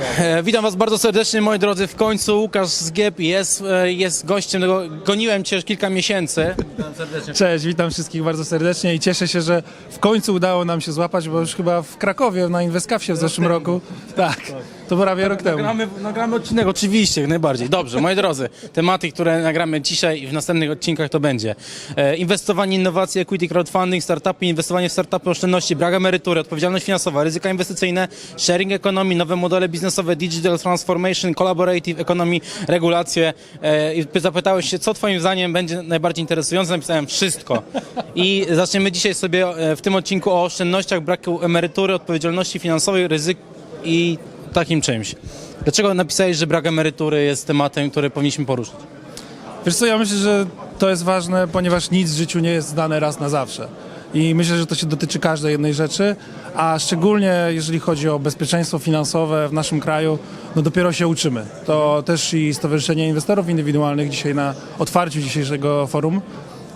E, witam Was bardzo serdecznie, moi drodzy. W końcu Łukasz Zgieb jest, e, jest gościem. Tego, goniłem Cię już kilka miesięcy. Witam serdecznie. Cześć, witam wszystkich bardzo serdecznie i cieszę się, że w końcu udało nam się złapać, bo już chyba w Krakowie na Inweskawsie w zeszłym roku. Tak, to prawie rok temu. Nagramy, nagramy odcinek, oczywiście, jak najbardziej. Dobrze, moi drodzy, tematy, które nagramy dzisiaj i w następnych odcinkach to będzie e, inwestowanie, innowacje, equity, crowdfunding, startupy, inwestowanie w startupy, oszczędności, brak emerytury, odpowiedzialność finansowa, ryzyka inwestycyjne, sharing economy, nowe modele biznesowe, digital transformation, collaborative economy, regulacje. E, I zapytałeś się, co twoim zdaniem będzie najbardziej interesujące? Napisałem wszystko. I zaczniemy dzisiaj sobie e, w tym odcinku o oszczędnościach, braku emerytury, odpowiedzialności finansowej, ryzyk i takim czymś. Dlaczego napisałeś, że brak emerytury jest tematem, który powinniśmy poruszyć? Wiesz co, ja myślę, że to jest ważne, ponieważ nic w życiu nie jest dane raz na zawsze. I myślę, że to się dotyczy każdej jednej rzeczy, a szczególnie jeżeli chodzi o bezpieczeństwo finansowe w naszym kraju, no dopiero się uczymy. To też i Stowarzyszenie Inwestorów Indywidualnych dzisiaj na otwarciu dzisiejszego forum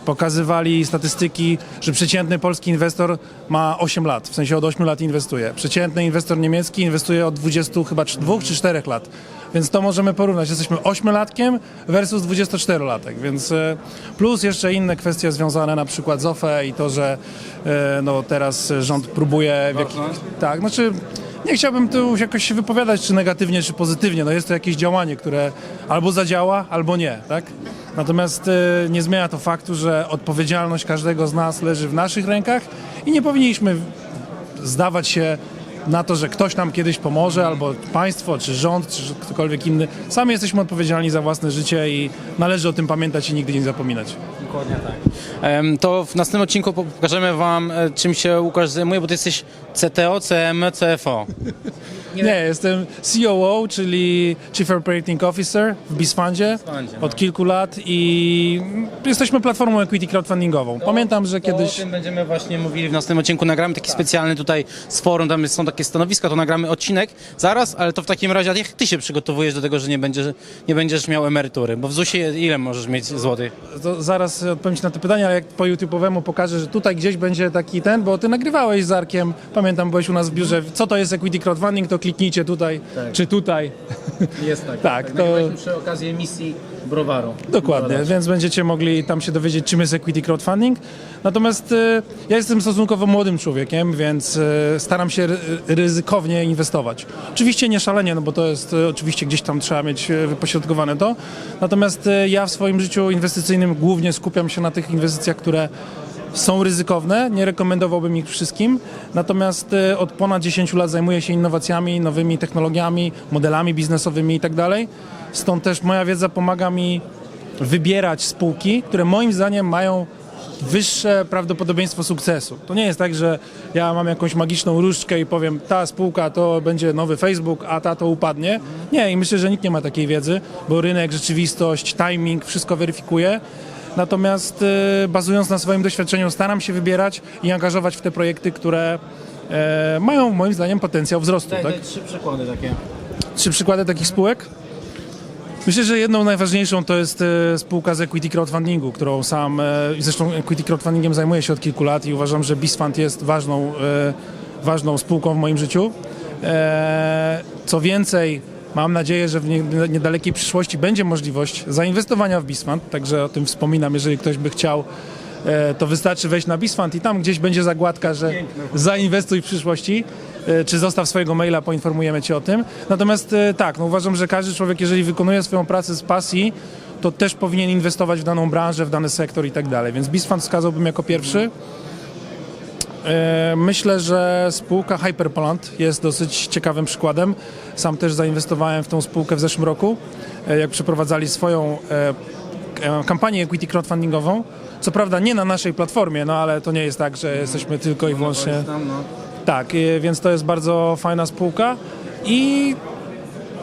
pokazywali statystyki, że przeciętny polski inwestor ma 8 lat, w sensie od 8 lat inwestuje. Przeciętny inwestor niemiecki inwestuje od 20 chyba 2 czy 4 lat. Więc to możemy porównać. Jesteśmy 8-latkiem versus 24-latek, więc e, plus jeszcze inne kwestie związane na przykład z OFE i to, że e, no, teraz rząd próbuje w jakich, tak, znaczy nie chciałbym tu jakoś się wypowiadać, czy negatywnie, czy pozytywnie. No jest to jakieś działanie, które albo zadziała, albo nie, tak? Natomiast e, nie zmienia to faktu, że odpowiedzialność każdego z nas leży w naszych rękach i nie powinniśmy zdawać się na to, że ktoś nam kiedyś pomoże, albo państwo, czy rząd, czy ktokolwiek inny. Sami jesteśmy odpowiedzialni za własne życie i należy o tym pamiętać i nigdy nie zapominać. Dokładnie tak. To w następnym odcinku pokażemy Wam, e, czym się Łukasz zajmuje, bo Ty jesteś CTO, CM, CFO. Nie, jestem COO, czyli Chief Operating Officer w BizFundzie BizFundzie, od kilku lat i jesteśmy platformą equity crowdfundingową. Pamiętam, że To O kiedyś... tym będziemy właśnie mówili w następnym odcinku. Nagramy taki specjalny tutaj z forum, tam są takie stanowiska, to nagramy odcinek zaraz, ale to w takim razie jak Ty się przygotowujesz do tego, że nie będziesz, nie będziesz miał emerytury? Bo w ZUS-ie ile możesz mieć złotych? To zaraz odpowiem Ci na te pytania, ale jak po YouTube'owemu pokażę, że tutaj gdzieś będzie taki ten, bo Ty nagrywałeś z Arkiem, pamiętam, byłeś u nas w biurze, co to jest equity crowdfunding, to kliknijcie tutaj, czy tutaj. Jest tak. Tak, to- Nagrywaliśmy przy okazji emisji browaru. Dokładnie, więc będziecie mogli tam się dowiedzieć, czym jest equity crowdfunding. Natomiast e, ja jestem stosunkowo młodym człowiekiem, więc e, staram się ry- ryzykownie inwestować. Oczywiście nie szalenie, no bo to jest e, oczywiście gdzieś tam trzeba mieć wypośrodkowane to. Natomiast e, ja w swoim życiu inwestycyjnym głównie skupiam się na tych inwestycjach, które są ryzykowne, nie rekomendowałbym ich wszystkim, natomiast e, od ponad 10 lat zajmuję się innowacjami, nowymi technologiami, modelami biznesowymi i tak. Stąd też moja wiedza pomaga mi wybierać spółki, które moim zdaniem mają wyższe prawdopodobieństwo sukcesu. To nie jest tak, że ja mam jakąś magiczną różdżkę i powiem, ta spółka to będzie nowy Facebook, a ta to upadnie. Nie, i myślę, że nikt nie ma takiej wiedzy, bo rynek, rzeczywistość, timing, wszystko weryfikuje. Natomiast y, bazując na swoim doświadczeniu staram się wybierać i angażować w te projekty, które e, mają moim zdaniem potencjał wzrostu. Daj, Tak? daj trzy przykłady takie. Trzy przykłady takich spółek. Myślę, że jedną najważniejszą to jest e, spółka z equity crowdfundingu, którą sam, e, zresztą equity crowdfundingiem zajmuję się od kilku lat i uważam, że BizFund jest ważną, ważną spółką w moim życiu. Co więcej, mam nadzieję, że w nie- niedalekiej przyszłości będzie możliwość zainwestowania w BizFund, także o tym wspominam, jeżeli ktoś by chciał e, to wystarczy wejść na BizFund i tam gdzieś będzie zagładka, że zainwestuj w przyszłości, e, czy zostaw swojego maila, poinformujemy Cię o tym. Natomiast e, tak, no uważam, że każdy człowiek, jeżeli wykonuje swoją pracę z pasji, to też powinien inwestować w daną branżę, w dany sektor i tak dalej. Więc BizFund wskazałbym jako pierwszy. E, Myślę, że spółka Hyperplant jest dosyć ciekawym przykładem. Sam też zainwestowałem w tą spółkę w zeszłym roku, e, jak przeprowadzali swoją e, kampanię equity crowdfundingową. Co prawda nie na naszej platformie, no ale to nie jest tak, że jesteśmy tylko i wyłącznie... No. Tak, więc to jest bardzo fajna spółka i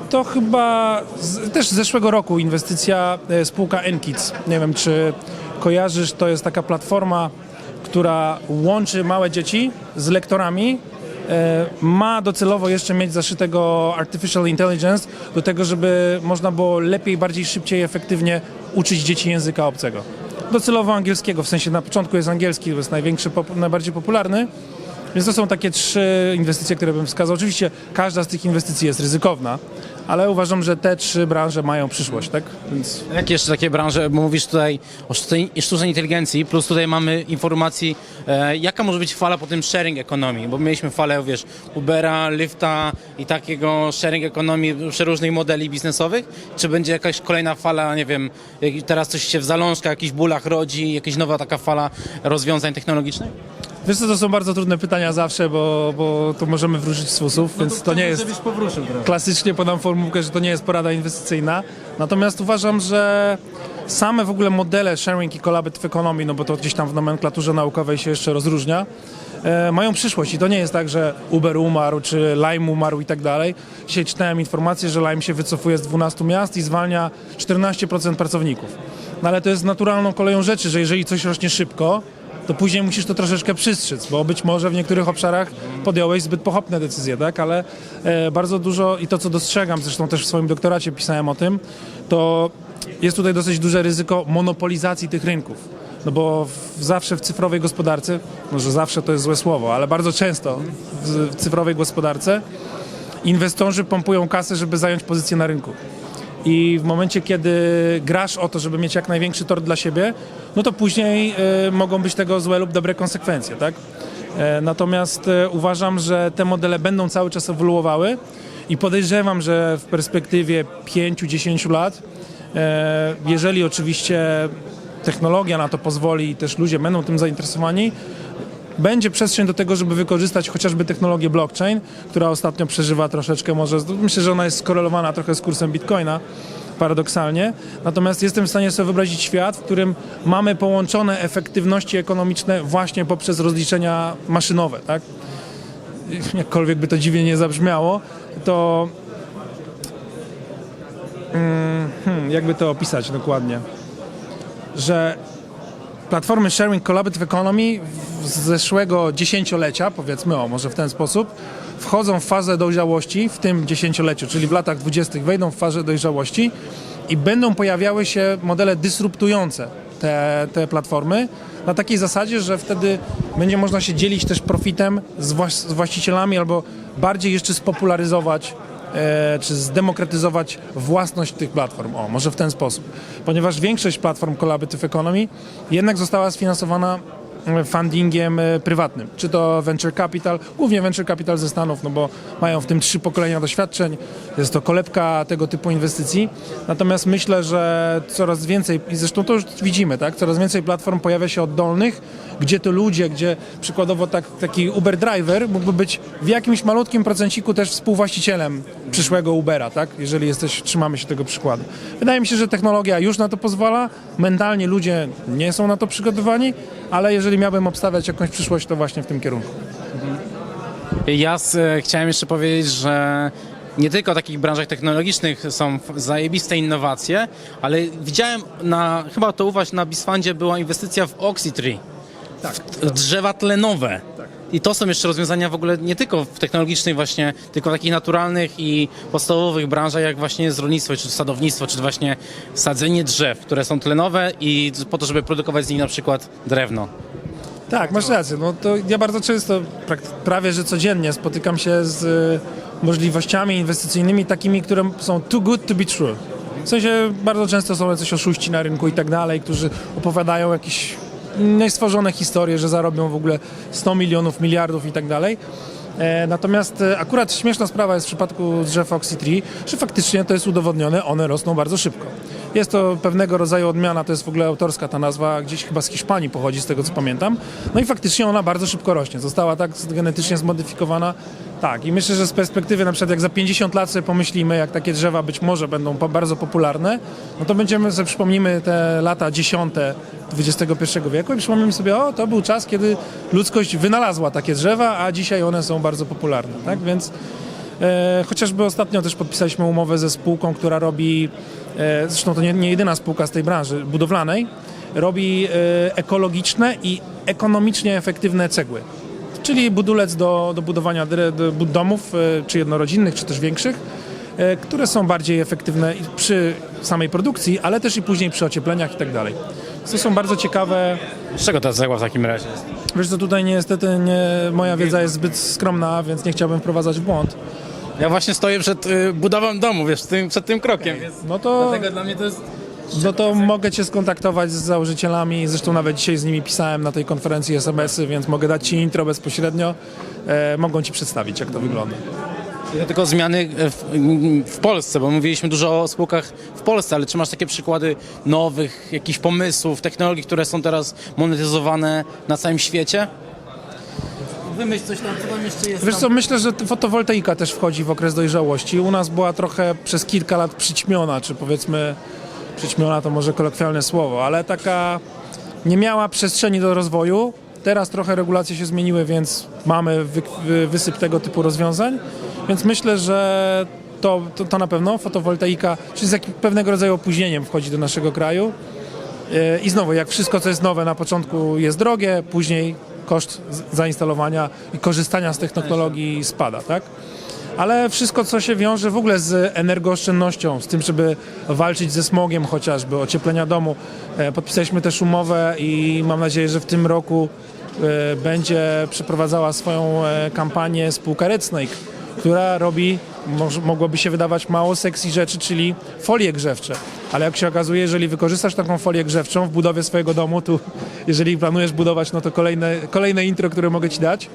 to chyba z, też z zeszłego roku inwestycja spółka Enkids. Nie wiem, czy kojarzysz, to jest taka platforma, która łączy małe dzieci z lektorami. E, Ma docelowo jeszcze mieć zaszytego artificial intelligence do tego, żeby można było lepiej, bardziej szybciej, efektywnie uczyć dzieci języka obcego. Docelowo angielskiego, w sensie na początku jest angielski, to jest największy, najbardziej popularny, Więc to są takie trzy inwestycje, które bym wskazał. Oczywiście każda z tych inwestycji jest ryzykowna, ale uważam, że te trzy branże mają przyszłość, tak? Więc Jakie jeszcze takie branże, mówisz tutaj o sztucznej, inteligencji, plus tutaj mamy informacji, e, jaka może być fala po tym sharing economy, bo mieliśmy falę, wiesz, Ubera, Lyfta i takiego sharing economy przeróżnych modeli biznesowych, czy będzie jakaś kolejna fala, nie wiem, teraz coś się w zalążkach, jakichś bólach rodzi, jakaś nowa taka fala rozwiązań technologicznych? Wiesz co, to są bardzo trudne pytania zawsze, bo, bo to możemy wróżyć z fusów, więc to nie jest... klasycznie podam formułkę, że to nie jest porada inwestycyjna. Natomiast uważam, że same w ogóle modele sharing i collaborative economy, no bo to gdzieś tam w nomenklaturze naukowej się jeszcze rozróżnia, e, mają przyszłość. I to nie jest tak, że Uber umarł, czy Lime umarł i tak dalej. Dzisiaj czytałem informację, że Lime się wycofuje z 12 miast i zwalnia 14% pracowników. No ale to jest naturalną koleją rzeczy, że jeżeli coś rośnie szybko, to później musisz to troszeczkę przystrzec, bo być może w niektórych obszarach podjąłeś zbyt pochopne decyzje, tak? Ale e, bardzo dużo i to, co dostrzegam, zresztą też w swoim doktoracie pisałem o tym, to jest tutaj dosyć duże ryzyko monopolizacji tych rynków. No bo w, zawsze w cyfrowej gospodarce, może zawsze to jest złe słowo, ale bardzo często w, w cyfrowej gospodarce inwestorzy pompują kasę, żeby zająć pozycję na rynku. I w momencie, kiedy grasz o to, żeby mieć jak największy tor dla siebie, no to później e, mogą być tego złe lub dobre konsekwencje, tak? E, natomiast e, uważam, że te modele będą cały czas ewoluowały i podejrzewam, że w perspektywie 5-10 lat, e, jeżeli oczywiście technologia na to pozwoli i też ludzie będą tym zainteresowani, będzie przestrzeń do tego, żeby wykorzystać chociażby technologię blockchain, która ostatnio przeżywa troszeczkę może, myślę, że ona jest skorelowana trochę z kursem bitcoina, paradoksalnie. Natomiast jestem w stanie sobie wyobrazić świat, w którym mamy połączone efektywności ekonomiczne właśnie poprzez rozliczenia maszynowe, tak? Jakkolwiek by to dziwnie nie zabrzmiało, to mm, hmm, jakby to opisać dokładnie, że platformy sharing collaborative economy z zeszłego dziesięciolecia, powiedzmy, o może w ten sposób, wchodzą w fazę dojrzałości w tym dziesięcioleciu, czyli w latach dwudziestych wejdą w fazę dojrzałości i będą pojawiały się modele dysruptujące te, te platformy na takiej zasadzie, że wtedy będzie można się dzielić też profitem z, właś, z właścicielami albo bardziej jeszcze spopularyzować czy zdemokratyzować własność tych platform. O, może w ten sposób. Ponieważ większość platform Collaborative Economy jednak została sfinansowana e, fundingiem e, prywatnym, czy to venture capital, głównie venture capital ze Stanów, no bo mają w tym trzy pokolenia doświadczeń, jest to kolebka tego typu inwestycji. Natomiast myślę, że coraz więcej, i zresztą to już widzimy, tak, coraz więcej platform pojawia się oddolnych, gdzie to ludzie, gdzie przykładowo tak, taki Uber driver mógłby być w jakimś malutkim procenciku też współwłaścicielem przyszłego Ubera, tak? Jeżeli jesteś, trzymamy się tego przykładu. Wydaje mi się, że technologia już na to pozwala, mentalnie ludzie nie są na to przygotowani, ale jeżeli miałbym obstawiać jakąś przyszłość, to właśnie w tym kierunku. Ja z, e, chciałem jeszcze powiedzieć, że nie tylko w takich branżach technologicznych są f- zajebiste innowacje, ale widziałem na, chyba to u was na Bisfandzie była inwestycja w Oxytree. Tak. drzewa tlenowe. I to są jeszcze rozwiązania w ogóle nie tylko w technologicznych właśnie, tylko w takich naturalnych i podstawowych branżach, jak właśnie jest rolnictwo, czy sadownictwo, czy właśnie sadzenie drzew, które są tlenowe i po to, żeby produkować z nich na przykład drewno. Tak, masz rację. No to ja bardzo często, prawie że codziennie spotykam się z y, możliwościami inwestycyjnymi takimi, które są too good to be true. W sensie bardzo często są jacyś oszuści na rynku i tak dalej, którzy opowiadają jakieś niestworzone historie, że zarobią w ogóle 100 milionów, miliardów i tak dalej. E, Natomiast e, akurat śmieszna sprawa jest w przypadku drzew Oxytree, że faktycznie to jest udowodnione, one rosną bardzo szybko. Jest to pewnego rodzaju odmiana, to jest w ogóle autorska ta nazwa, gdzieś chyba z Hiszpanii pochodzi, z tego co pamiętam. No i faktycznie ona bardzo szybko rośnie. Została tak genetycznie zmodyfikowana. Tak, i myślę, że z perspektywy na przykład jak za 50 lat sobie pomyślimy, jak takie drzewa być może będą po- bardzo popularne, no to będziemy sobie przypomnimy te lata dziesiąte XXI wieku i przypomnimy sobie, o, to był czas, kiedy ludzkość wynalazła takie drzewa, a dzisiaj one są bardzo popularne, tak? Więc e, chociażby ostatnio też podpisaliśmy umowę ze spółką, która robi, e, zresztą to nie, nie jedyna spółka z tej branży budowlanej, robi e, ekologiczne i ekonomicznie efektywne cegły. Czyli budulec do, do budowania domów, e, czy jednorodzinnych, czy też większych, e, które są bardziej efektywne przy samej produkcji, ale też i później przy ociepleniach i tak dalej. To są bardzo ciekawe. Z czego ta cegła w takim razie jest? Wiesz co, tutaj niestety nie, moja wiedza jest zbyt skromna, więc nie chciałbym wprowadzać w błąd. Ja właśnie stoję przed y, budową domu, wiesz, tym, przed tym krokiem, więc No to, dlatego dla mnie to jest... no to mogę Cię skontaktować z założycielami, zresztą nawet dzisiaj z nimi pisałem na tej konferencji SMS-y, więc mogę dać Ci intro bezpośrednio. E, mogą Ci przedstawić, jak to wygląda. Ja tylko zmiany w, w Polsce, bo mówiliśmy dużo o spółkach w Polsce, ale czy masz takie przykłady nowych, jakichś pomysłów, technologii, które są teraz monetyzowane na całym świecie? Wymyśl coś tam, co tam jeszcze jest. Wiesz co, myślę, że fotowoltaika też wchodzi w okres dojrzałości. U nas była trochę przez kilka lat przyćmiona, czy powiedzmy, przyćmiona to może kolokwialne słowo, ale taka nie miała przestrzeni do rozwoju. Teraz trochę regulacje się zmieniły, więc mamy wy, wy, wysyp tego typu rozwiązań. Więc myślę, że to, to, to na pewno fotowoltaika, czyli z jakim pewnego rodzaju opóźnieniem wchodzi do naszego kraju. E, I znowu, jak wszystko, co jest nowe na początku jest drogie, później koszt zainstalowania i korzystania z technologii spada, tak? Ale wszystko, co się wiąże w ogóle z energooszczędnością, z tym, żeby walczyć ze smogiem chociażby, ocieplenia domu. E, Podpisaliśmy też umowę i mam nadzieję, że w tym roku e, będzie przeprowadzała swoją e, kampanię spółka Red Snake, która robi, mogłoby się wydawać mało sexy rzeczy, czyli folie grzewcze. Ale jak się okazuje, jeżeli wykorzystasz taką folię grzewczą w budowie swojego domu, tu jeżeli planujesz budować, no to kolejne, kolejne intro, które mogę Ci dać.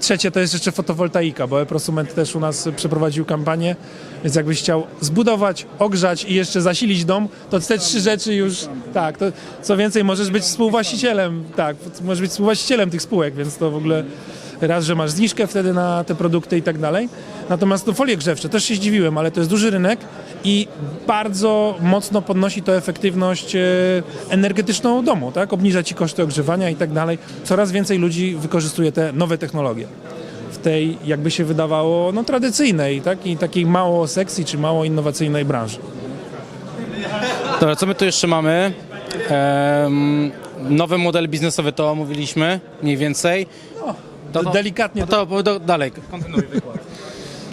Trzecie to jest jeszcze fotowoltaika, bo e-prosument też u nas przeprowadził kampanię, więc jakbyś chciał zbudować, ogrzać i jeszcze zasilić dom, to te trzy rzeczy już, tak, to co więcej możesz być współwłaścicielem, tak, możesz być współwłaścicielem tych spółek, więc to w ogóle raz, że masz zniżkę wtedy na te produkty i tak dalej. Natomiast to folie grzewcze, też się zdziwiłem, ale to jest duży rynek i bardzo mocno podnosi to efektywność e, energetyczną domu, tak? Obniża ci koszty ogrzewania i tak dalej. Coraz więcej ludzi wykorzystuje te nowe technologie w tej, jakby się wydawało, no tradycyjnej, tak? I takiej mało sexy czy mało innowacyjnej branży. Dobra, co my tu jeszcze mamy? Em, nowy model biznesowy, to omówiliśmy mniej więcej. To, to, Delikatnie no to, to, to dalej, kontynuuj wykład.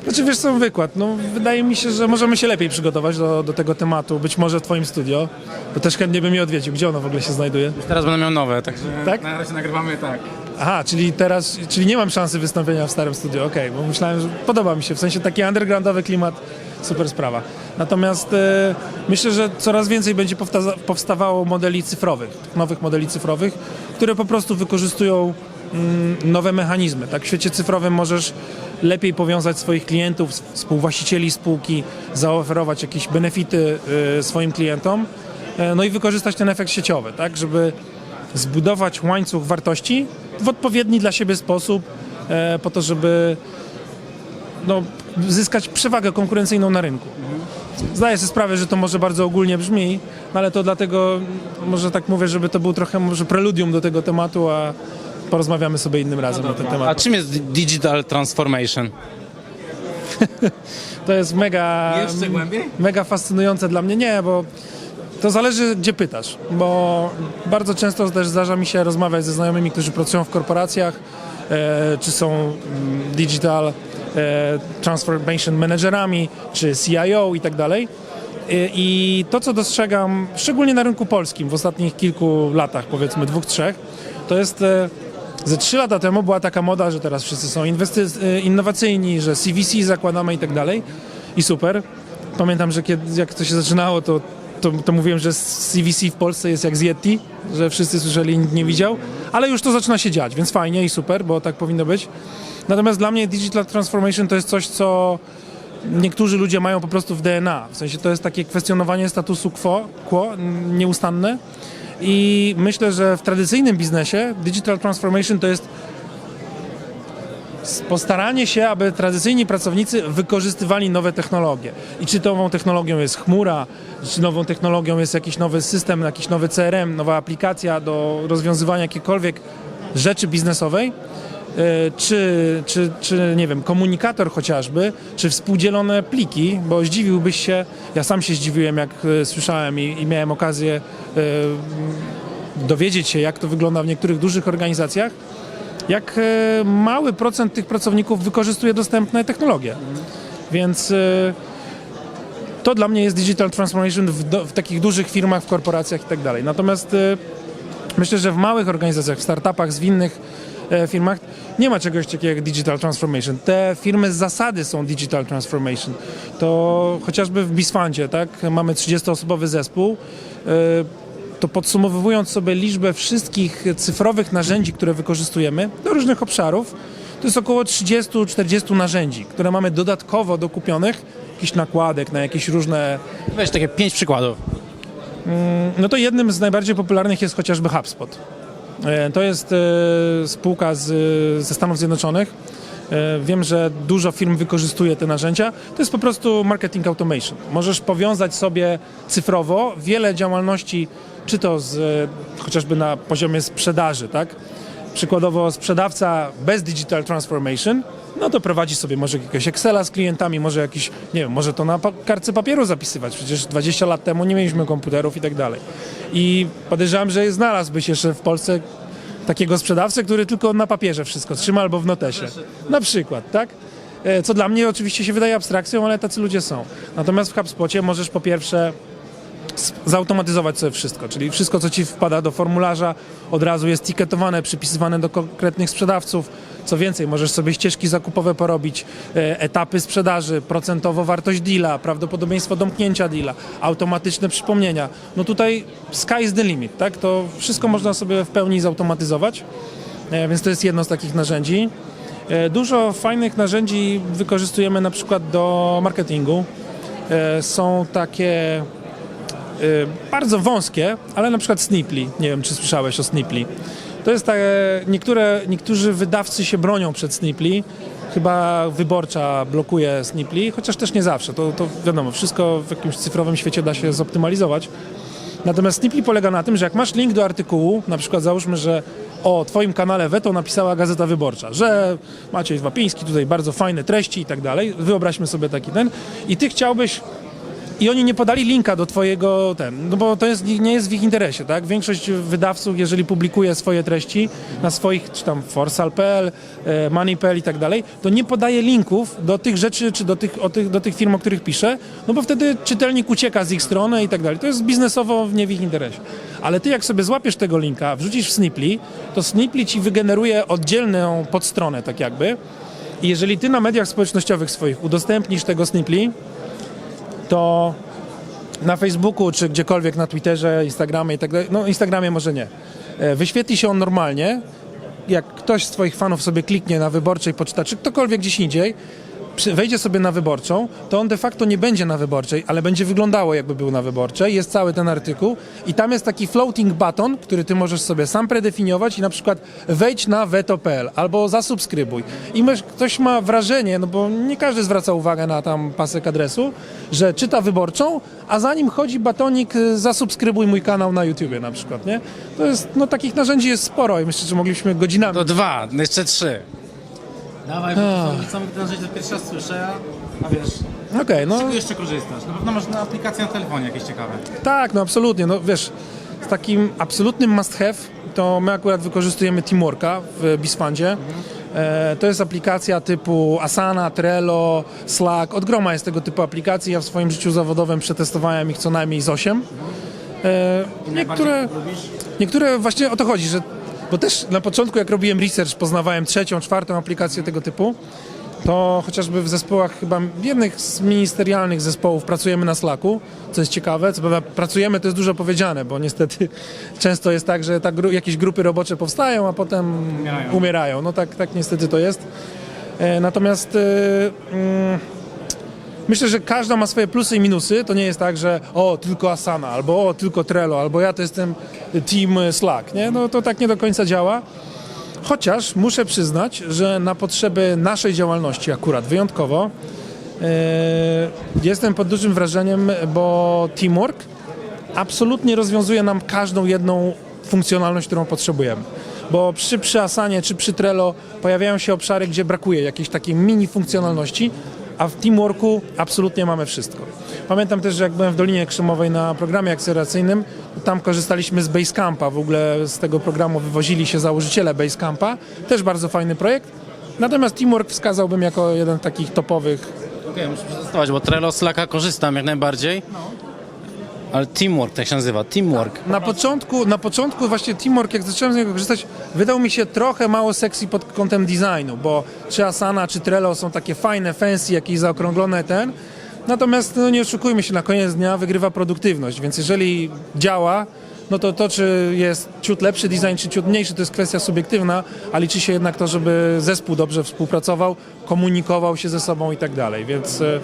Znaczy wiesz co, wykład, no wydaje mi się, że możemy się lepiej przygotować do, do tego tematu, być może w twoim studio, bo też chętnie bym je odwiedził. Gdzie ono w ogóle się znajduje? Teraz będę miał nowe, także Tak? na razie nagrywamy tak. Aha, czyli teraz, czyli nie mam szansy wystąpienia w starym studio, okej, bo myślałem, że podoba mi się, w sensie taki undergroundowy klimat, super sprawa. Natomiast e, myślę, że coraz więcej będzie powtaza- powstawało modeli cyfrowych, nowych modeli cyfrowych, które po prostu wykorzystują mm, nowe mechanizmy. Tak, w świecie cyfrowym możesz lepiej powiązać swoich klientów, współwłaścicieli spółki, zaoferować jakieś benefity e, swoim klientom, e, no i wykorzystać ten efekt sieciowy, tak, żeby zbudować łańcuch wartości w odpowiedni dla siebie sposób, e, po to, żeby no, zyskać przewagę konkurencyjną na rynku. Zdaję sobie sprawę, że to może bardzo ogólnie brzmi, ale to dlatego może tak mówię, żeby to był trochę może preludium do tego tematu, a porozmawiamy sobie innym razem na ten A temat. czym jest digital transformation? To jest mega, Jeszcze głębiej? mega fascynujące dla mnie. Nie, bo to zależy, gdzie pytasz, bo bardzo często też zdarza mi się rozmawiać ze znajomymi, którzy pracują w korporacjach, e, czy są mm, digital e, transformation managerami, czy CIO i tak dalej. I- I to, co dostrzegam, szczególnie na rynku polskim w ostatnich kilku latach, powiedzmy dwóch, trzech, to jest e, ze trzy lata temu była taka moda, że teraz wszyscy są e, innowacyjni, że CVC zakładamy i tak dalej. I super. Pamiętam, że kiedy, jak to się zaczynało, to, to, to mówiłem, że CVC w Polsce jest jak z Yeti, że wszyscy słyszeli nikt nie widział, ale już to zaczyna się dziać, więc fajnie i super, bo tak powinno być. Natomiast dla mnie digital transformation to jest coś, co niektórzy ludzie mają po prostu w DNA. W sensie to jest takie kwestionowanie statusu quo, quo nieustanne. I myślę, że w tradycyjnym biznesie digital transformation to jest postaranie się, aby tradycyjni pracownicy wykorzystywali nowe technologie. I czy nową technologią jest chmura, czy nową technologią jest jakiś nowy system, jakiś nowy CRM, nowa aplikacja do rozwiązywania jakiejkolwiek rzeczy biznesowej, czy, czy, czy nie wiem, komunikator chociażby, czy współdzielone pliki, bo zdziwiłbyś się, ja sam się zdziwiłem, jak e, słyszałem i, i miałem okazję e, dowiedzieć się, jak to wygląda w niektórych dużych organizacjach, jak e, mały procent tych pracowników wykorzystuje dostępne technologie. Więc e, To dla mnie jest digital transformation w, do, w takich dużych firmach, w korporacjach i tak dalej. Natomiast myślę, że w małych organizacjach, w startupach, w innych e, firmach nie ma czegoś takiego jak digital transformation. Te firmy z zasady są digital transformation. To chociażby w Bisfundzie, tak, mamy 30-osobowy zespół. e, To podsumowując sobie liczbę wszystkich cyfrowych narzędzi, które wykorzystujemy do różnych obszarów, to jest około 30-40 narzędzi, które mamy dodatkowo dokupionych, jakiś nakładek na jakieś różne Weź takie pięć przykładów. no to jednym z najbardziej popularnych jest chociażby HubSpot. E, To jest e, spółka z, ze Stanów Zjednoczonych. E, Wiem, że dużo firm wykorzystuje te narzędzia. To jest po prostu marketing automation. Możesz powiązać sobie cyfrowo wiele działalności, czy to z, chociażby na poziomie sprzedaży, tak? Przykładowo sprzedawca bez digital transformation, no to prowadzi sobie może jakiegoś Excela z klientami, może jakiś, nie wiem, może to na pa- kartce papieru zapisywać. Przecież 20 lat temu nie mieliśmy komputerów i tak dalej. I podejrzewam, że znalazłbyś jeszcze w Polsce takiego sprzedawcę, który tylko na papierze wszystko trzyma albo w notesie. Na przykład, tak? E, Co dla mnie oczywiście się wydaje abstrakcją, ale tacy ludzie są. Natomiast w HubSpocie możesz po pierwsze zautomatyzować sobie wszystko, czyli wszystko, co ci wpada do formularza, od razu jest tiketowane, przypisywane do konkretnych sprzedawców. Co więcej, możesz sobie ścieżki zakupowe porobić, e, etapy sprzedaży, procentowo wartość deala, prawdopodobieństwo domknięcia deala, automatyczne przypomnienia. No tutaj sky is the limit, tak? To wszystko można sobie w pełni zautomatyzować, e, więc to jest jedno z takich narzędzi. E, Dużo fajnych narzędzi wykorzystujemy na przykład do marketingu. Są takie bardzo wąskie, ale na przykład Sniply. Nie wiem, czy słyszałeś o Sniply. To jest tak, niektóre, niektórzy wydawcy się bronią przed Sniply. Chyba wyborcza blokuje Sniply, chociaż też nie zawsze. To, to wiadomo, wszystko w jakimś cyfrowym świecie da się zoptymalizować. Natomiast Sniply polega na tym, że jak masz link do artykułu, na przykład załóżmy, że o twoim kanale Weto napisała Gazeta Wyborcza, że Maciej Wapiński tutaj bardzo fajne treści i tak dalej. Wyobraźmy sobie taki ten. I ty chciałbyś i oni nie podali linka do twojego ten, no bo to jest, nie jest w ich interesie, tak? Większość wydawców, jeżeli publikuje swoje treści na swoich, czy tam forsal.pl, e, money.pl i tak dalej, to nie podaje linków do tych rzeczy, czy do tych, tych, do tych firm, o których pisze, no bo wtedy czytelnik ucieka z ich strony i tak dalej. To jest biznesowo nie w ich interesie. Ale ty jak sobie złapiesz tego linka, wrzucisz w Sniply, to Sniply ci wygeneruje oddzielną podstronę, tak jakby. I jeżeli ty na mediach społecznościowych swoich udostępnisz tego Sniply, to na Facebooku czy gdziekolwiek, na Twitterze, Instagramie i tak dalej, no Instagramie może nie, E, wyświetli się on normalnie, jak ktoś z twoich fanów sobie kliknie na wyborczej, poczyta, czy ktokolwiek gdzieś indziej, wejdzie sobie na wyborczą, to on de facto nie będzie na wyborczej, ale będzie wyglądało jakby był na wyborczej. Jest cały ten artykuł i tam jest taki floating button, który ty możesz sobie sam predefiniować i na przykład wejdź na veto.pl albo zasubskrybuj. I myś- ktoś ma wrażenie, no bo nie każdy zwraca uwagę na tam pasek adresu, że czyta wyborczą, a za nim chodzi batonik y, zasubskrybuj mój kanał na YouTubie na przykład, nie? To jest, no takich narzędzi jest sporo i myślę, że moglibyśmy godzinami To dwa, jeszcze trzy. Dawaj, bo to są samych narzędzi, to pierwszy raz słyszę, a wiesz, Okej, no czego jeszcze korzystasz? Na pewno masz na aplikację na telefonie jakieś ciekawe. Tak, no absolutnie. No wiesz, z takim absolutnym must have to my akurat wykorzystujemy Teamworka w Bisfundzie. E, to jest aplikacja typu Asana, Trello, Slack. Od groma jest tego typu aplikacji. Ja w swoim życiu zawodowym przetestowałem ich co najmniej z 8. E, niektóre, lubisz? niektóre właśnie o to chodzi, że bo też na początku jak robiłem research, poznawałem trzecią, czwartą aplikację tego typu to chociażby w zespołach, chyba w jednych z ministerialnych zespołów pracujemy na Slacku, co jest ciekawe. Co prawda pracujemy to jest dużo powiedziane, bo niestety często jest tak, że ta gru, jakieś grupy robocze powstają, a potem Umierają. umierają. No tak, tak niestety to jest. E, natomiast e, mm, myślę, że każda ma swoje plusy i minusy. To nie jest tak, że o, tylko Asana, albo o, tylko Trello, albo ja to jestem team Slack. Nie? No to tak nie do końca działa. Chociaż muszę przyznać, że na potrzeby naszej działalności akurat wyjątkowo e, jestem pod dużym wrażeniem, bo Teamwork absolutnie rozwiązuje nam każdą jedną funkcjonalność, którą potrzebujemy. Bo przy, przy Asanie czy przy Trello pojawiają się obszary, gdzie brakuje jakiejś takiej mini funkcjonalności, a w Teamworku absolutnie mamy wszystko. Pamiętam też, że jak byłem w Dolinie Krzemowej na programie akceleracyjnym, tam korzystaliśmy z Basecampa. W ogóle z tego programu wywozili się założyciele Basecampa. Też bardzo fajny projekt. Natomiast Teamwork wskazałbym jako jeden z takich topowych Okej, muszę przetestować, bo Trello Slacka korzystam jak najbardziej. Ale teamwork tak się nazywa, teamwork. Na początku, na początku właśnie Teamwork, jak zacząłem z niego korzystać, wydał mi się trochę mało sexy pod kątem designu, bo czy Asana, czy Trello są takie fajne, fancy, jakieś zaokrąglone ten. Natomiast no, nie oszukujmy się, na koniec dnia wygrywa produktywność, więc jeżeli działa, no to to, czy jest ciut lepszy design, czy ciut mniejszy, to jest kwestia subiektywna, a liczy się jednak to, żeby zespół dobrze współpracował, komunikował się ze sobą i tak dalej, więc... e,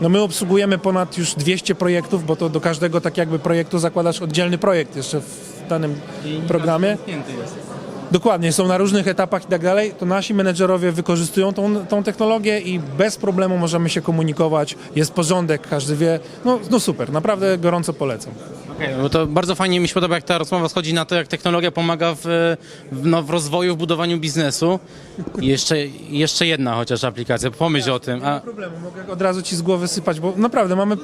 no my obsługujemy ponad już 200 projektów, bo to do każdego tak jakby projektu zakładasz oddzielny projekt jeszcze w danym programie. Dokładnie, są na różnych etapach i tak dalej, to nasi menedżerowie wykorzystują tą, tą technologię i bez problemu możemy się komunikować, jest porządek, każdy wie, no, no super, naprawdę gorąco polecam. Okej, bo to bardzo fajnie mi się podoba, jak ta rozmowa schodzi na to, jak technologia pomaga w, w, no, w rozwoju, w budowaniu biznesu. I jeszcze, jeszcze jedna chociaż aplikacja, pomyśl o tym. A, problemu, mogę od razu ci z głowy sypać, bo naprawdę mamy,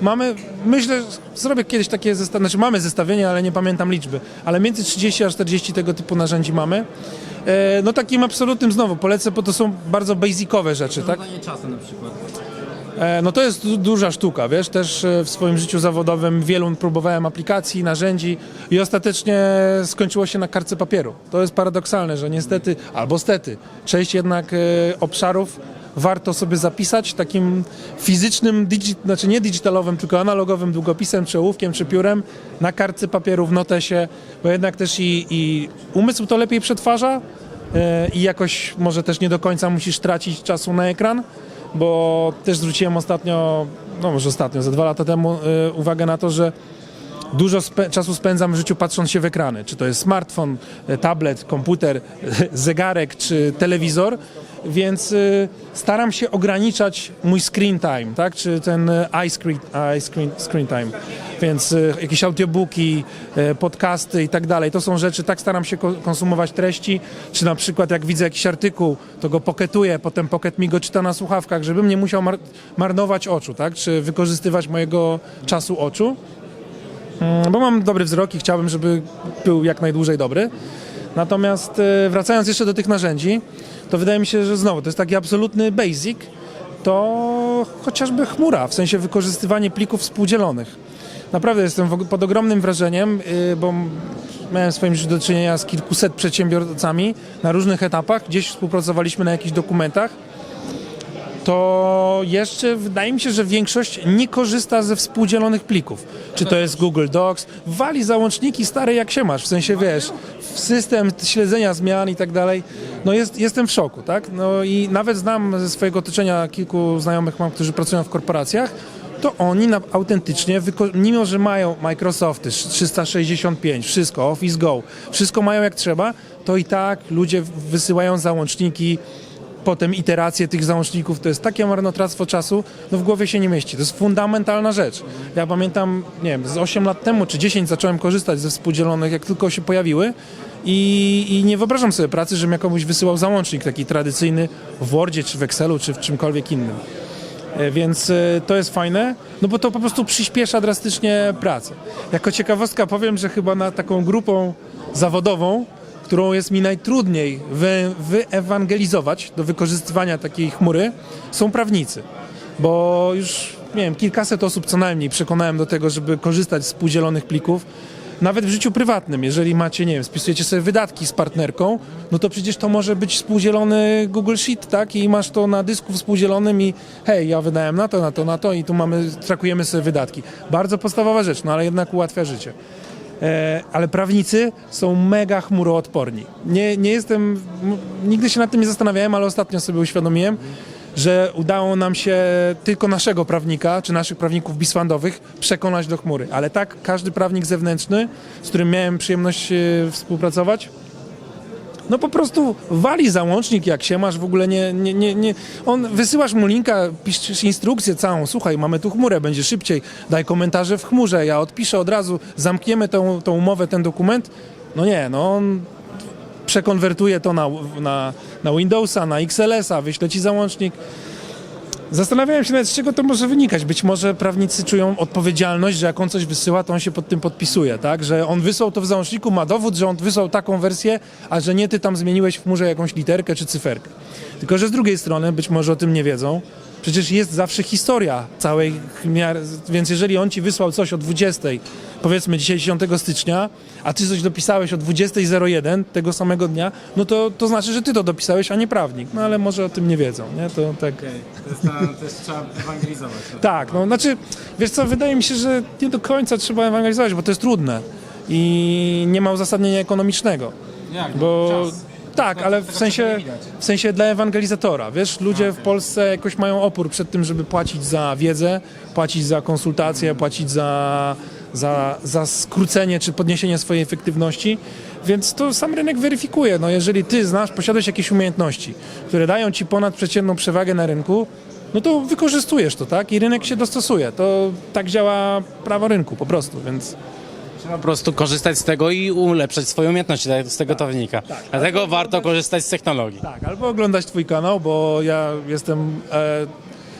mamy myślę, zrobię kiedyś takie zestawienie, znaczy mamy zestawienie, ale nie pamiętam liczby, ale między 30 a 40 tego typu narzędzi mamy. E, no takim absolutnym znowu polecę, bo to są bardzo basicowe rzeczy, tak? czasu na przykład. E, No to jest du- duża sztuka, wiesz, też e, w swoim życiu zawodowym wielu próbowałem aplikacji, narzędzi i ostatecznie skończyło się na kartce papieru. To jest paradoksalne, że niestety, albo stety, część jednak e, obszarów warto sobie zapisać takim fizycznym, digi- znaczy nie digitalowym, tylko analogowym długopisem, czy ołówkiem, czy piórem na kartce papieru w notesie, bo jednak też i, i umysł to lepiej przetwarza i jakoś może też nie do końca musisz tracić czasu na ekran bo też zwróciłem ostatnio, no może ostatnio, za dwa lata temu y, uwagę na to, że dużo spe- czasu spędzam w życiu patrząc się w ekrany. Czy to jest smartfon, y, tablet, komputer, zegarek czy telewizor, więc y, staram się ograniczać mój screen time, tak? Czy ten eye screen, eye screen, screen time. Więc y, jakieś audiobooki, podcasty i tak dalej. To są rzeczy, tak staram się ko- konsumować treści. Czy na przykład jak widzę jakiś artykuł, to go poketuję, potem pocket mi go czyta na słuchawkach, żebym nie musiał mar- marnować oczu, tak? Czy wykorzystywać mojego czasu oczu. Mm, Bo mam dobry wzrok i chciałbym, żeby był jak najdłużej dobry. Natomiast e, wracając jeszcze do tych narzędzi, to wydaje mi się, że znowu to jest taki absolutny basic, to chociażby chmura, w sensie wykorzystywanie plików współdzielonych. Naprawdę jestem pod ogromnym wrażeniem, y, bo miałem swoim życiu do czynienia z kilkuset przedsiębiorcami na różnych etapach, gdzieś współpracowaliśmy na jakichś dokumentach, to jeszcze wydaje mi się, że większość nie korzysta ze współdzielonych plików. Czy to jest Google Docs, wali załączniki stare jak się masz, w sensie wiesz, w system śledzenia zmian i tak dalej. No jest, jestem w szoku, tak? No i nawet znam ze swojego otoczenia kilku znajomych mam, którzy pracują w korporacjach, to oni na, autentycznie, mimo że mają Microsofty 365, wszystko, Office Go, wszystko mają jak trzeba, to i tak ludzie wysyłają załączniki, potem iteracje tych załączników, to jest takie marnotrawstwo czasu, no w głowie się nie mieści. To jest fundamentalna rzecz. Ja pamiętam, nie wiem, z 8 lat temu czy 10 zacząłem korzystać ze współdzielonych, jak tylko się pojawiły i, i nie wyobrażam sobie pracy, żebym komuś wysyłał załącznik taki tradycyjny w Wordzie, czy w Excelu, czy w czymkolwiek innym. E, Więc e, to jest fajne, no bo to po prostu przyspiesza drastycznie pracę. Jako ciekawostka powiem, że chyba na taką grupą zawodową, którą jest mi najtrudniej wy, wyewangelizować do wykorzystywania takiej chmury, są prawnicy. Bo już, nie wiem, kilkaset osób co najmniej przekonałem do tego, żeby korzystać z współdzielonych plików. Nawet w życiu prywatnym, jeżeli macie, nie wiem, spisujecie sobie wydatki z partnerką, no to przecież to może być współdzielony Google Sheet, tak? I masz to na dysku współdzielonym i hej, ja wydałem na to, na to, na to i tu mamy, trakujemy sobie wydatki. Bardzo podstawowa rzecz, no ale jednak ułatwia życie. E, ale prawnicy są mega chmuroodporni. Nie, nie jestem, nigdy się nad tym nie zastanawiałem, ale ostatnio sobie uświadomiłem, że udało nam się tylko naszego prawnika, czy naszych prawników biswandowych przekonać do chmury. Ale tak, każdy prawnik zewnętrzny, z którym miałem przyjemność e, współpracować, no po prostu wali załącznik, jak się masz, w ogóle nie, nie, nie, nie. On, wysyłasz mu linka, piszesz instrukcję całą, słuchaj, mamy tu chmurę, będzie szybciej, daj komentarze w chmurze, ja odpiszę od razu, zamkniemy tą, tą umowę, ten dokument. No nie, no on przekonwertuje to na, na, na Windowsa, na XLS-a, wyśle ci załącznik. Zastanawiałem się nawet, z czego to może wynikać. Być może prawnicy czują odpowiedzialność, że jak on coś wysyła, to on się pod tym podpisuje, tak? Że on wysłał to w załączniku, ma dowód, że on wysłał taką wersję, a że nie ty tam zmieniłeś w chmurze jakąś literkę czy cyferkę. Tylko, że z drugiej strony, być może o tym nie wiedzą, przecież jest zawsze historia całej miary, więc jeżeli on ci wysłał coś o 20, powiedzmy dzisiaj 10 stycznia, a ty coś dopisałeś o 20.01 tego samego dnia, no to, to znaczy, że ty to dopisałeś, a nie prawnik. No ale może o tym nie wiedzą, nie? To tak... Jest, to jest trzeba ewangelizować. Tak, no znaczy, wiesz co, wydaje mi się, że nie do końca trzeba ewangelizować, bo to jest trudne i nie ma uzasadnienia ekonomicznego. Jak? Bo tak, ale w sensie, w sensie dla ewangelizatora, wiesz, ludzie w Polsce jakoś mają opór przed tym, żeby płacić za wiedzę, płacić za konsultacje, płacić za, za, za skrócenie czy podniesienie swojej efektywności, więc to sam rynek weryfikuje. No jeżeli ty znasz, posiadasz jakieś umiejętności, które dają ci ponadprzeciętną przewagę na rynku, no to wykorzystujesz to, tak? I rynek się dostosuje. To tak działa prawo rynku po prostu, więc... Trzeba po prostu korzystać z tego i ulepszać swoje umiejętności, tak, z tego to wynika. Dlatego warto korzystać z technologii. Tak, albo oglądać twój kanał, bo ja jestem e,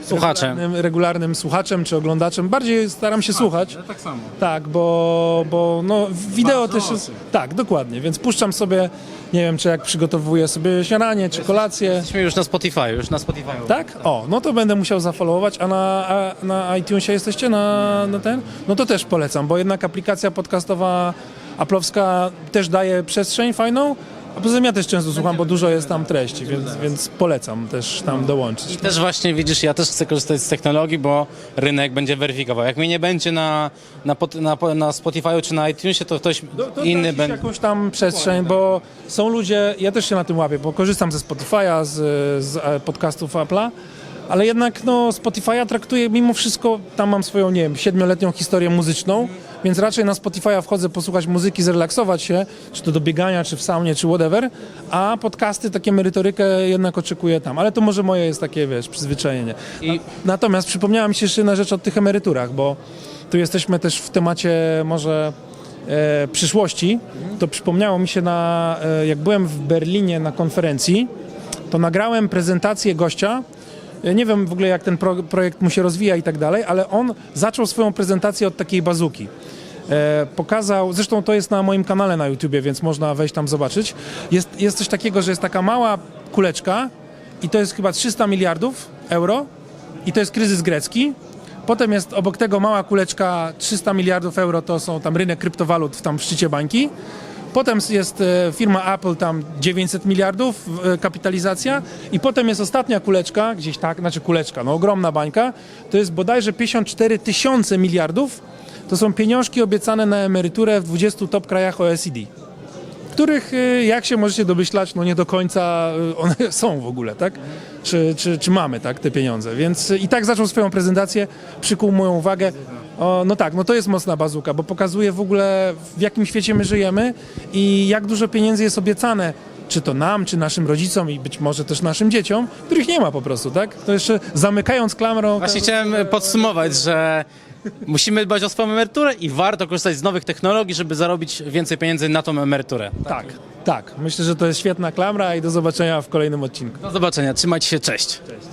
Słuchaczem. regularnym, regularnym słuchaczem czy oglądaczem. Bardziej staram się słuchać. tak samo. Tak, bo, bo no, wideo Bardzo też jest... Tak, dokładnie, więc puszczam sobie, nie wiem, czy jak przygotowuję sobie śniadanie, czy kolację. Jesteśmy już na Spotify, już na Spotify. Tak? O, no to będę musiał zafollowować, a na, a na iTunesie jesteście na, na ten? No to też polecam, bo jednak aplikacja podcastowa Aplowska też daje przestrzeń fajną, a poza tym ja też często słucham, bo dużo jest tam treści, więc, więc polecam też tam dołączyć. I też właśnie widzisz, ja też chcę korzystać z technologii, bo rynek będzie weryfikował. Jak mnie nie będzie na, na, na, po- na Spotify czy na iTunesie, to ktoś To, to inny będzie. jakąś tam przestrzeń, bo są ludzie, ja też się na tym łapię, bo korzystam ze Spotify'a, z, z e, podcastów Apple'a, ale jednak no, Spotify'a traktuję mimo wszystko, tam mam swoją, nie wiem, siedmioletnią historię muzyczną, więc raczej na Spotify'a wchodzę posłuchać muzyki, zrelaksować się, czy to do biegania, czy w saunie, czy whatever, a podcasty, takie merytorykę jednak oczekuję tam, ale to może moje jest takie, wiesz, przyzwyczajenie. I Natomiast przypomniała mi się jeszcze jedna rzecz o tych emeryturach, bo tu jesteśmy też w temacie może e, przyszłości. To przypomniało mi się na, e, jak byłem w Berlinie na konferencji, to nagrałem prezentację gościa. E, Nie wiem w ogóle jak ten pro, projekt mu się rozwija i tak dalej, ale on zaczął swoją prezentację od takiej bazuki. E, pokazał, zresztą to jest na moim kanale na YouTubie, więc można wejść tam zobaczyć. Jest, jest coś takiego, że jest taka mała kuleczka i to jest chyba 300 miliardów euro i to jest kryzys grecki. Potem jest obok tego mała kuleczka 300 miliardów euro, to są tam rynek kryptowalut w tam w szczycie bańki. Potem jest e, firma Apple, tam 900 miliardów e, kapitalizacja. I potem jest ostatnia kuleczka, gdzieś tak, znaczy kuleczka, no ogromna bańka, to jest bodajże 54 tysiące miliardów. To są pieniążki obiecane na emeryturę w 20 top krajach OECD których, y, jak się możecie domyślać, no nie do końca y, one są w ogóle, tak? Czy, czy, czy mamy, tak, te pieniądze. Więc y, i tak zaczął swoją prezentację, przykuł moją uwagę. O, no tak, no to jest mocna bazuka, bo pokazuje w ogóle w jakim świecie my żyjemy i jak dużo pieniędzy jest obiecane czy to nam, czy naszym rodzicom i być może też naszym dzieciom, których nie ma po prostu, tak? To jeszcze zamykając klamrą... właśnie chciałem podsumować, że musimy dbać o swoją emeryturę i warto korzystać z nowych technologii, żeby zarobić więcej pieniędzy na tą emeryturę. Tak, tak. Myślę, że to jest świetna klamra i do zobaczenia w kolejnym odcinku. Do zobaczenia, trzymajcie się, cześć. Cześć.